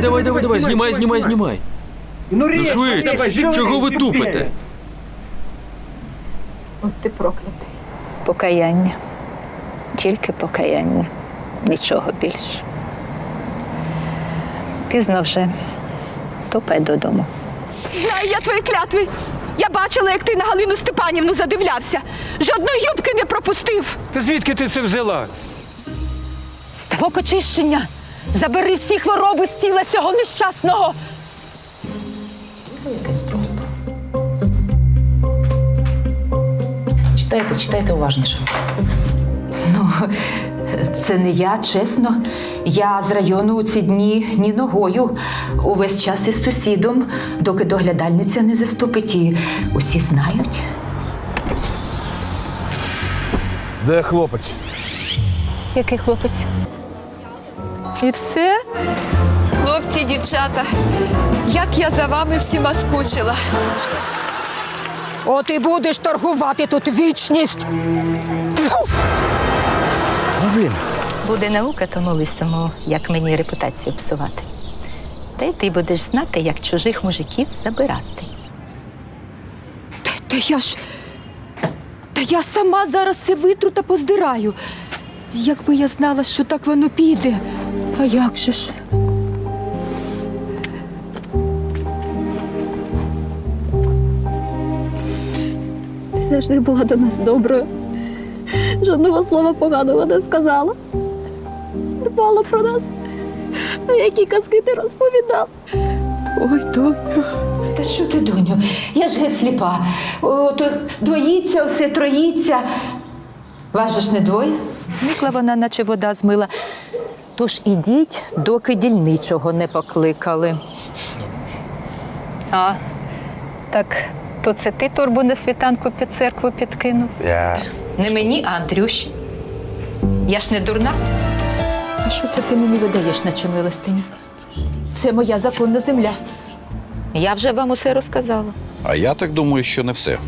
Давай, давай, давай, давай, знімай, знімай, знімай. Ну швидше, чого ви тупите? От ти проклятий. Покаяння. Тільки покаяння. Нічого більше. Пізно вже. Топай додому. Знаю я твої клятви. Я бачила, як ти на Галину Степанівну задивлявся. Жодної юбки не пропустив. Та звідки ти це взяла? Ставок очищення. Забери всі хвороби з тіла цього нещасного. Якесь просто. Читайте, читайте уважніше. Ну, це не я, чесно. Я з району у ці дні ні ногою. Увесь час із сусідом, доки доглядальниця не заступить, і усі знають. Де хлопець? Який хлопець? І все? Хлопці, дівчата, як я за вами всіма скучила. От і будеш торгувати тут вічність. Буде наука тому лисому, як мені репутацію псувати. Та й ти будеш знати, як чужих мужиків забирати. Та, та я ж. Та я сама зараз все витру та поздираю. Якби я знала, що так воно піде. А як же ж? Ти завжди була до нас доброю. Жодного слова поганого не сказала. Дбала про нас. А які казки ти розповідав? Ой, доню. Та що ти, доню? Я ж геть сліпа. О, то двоїться, все троїться. Ж не двоє? Никла вона, наче вода змила. Тож ідіть, доки дільничого не покликали. А, так то це ти торбу на світанку під церкву підкинув? Я. Не мені, а Андрюші. Я ж не дурна. А що це ти мені видаєш, наче милостиню? Це моя законна земля. Я вже вам усе розказала. А я так думаю, що не все.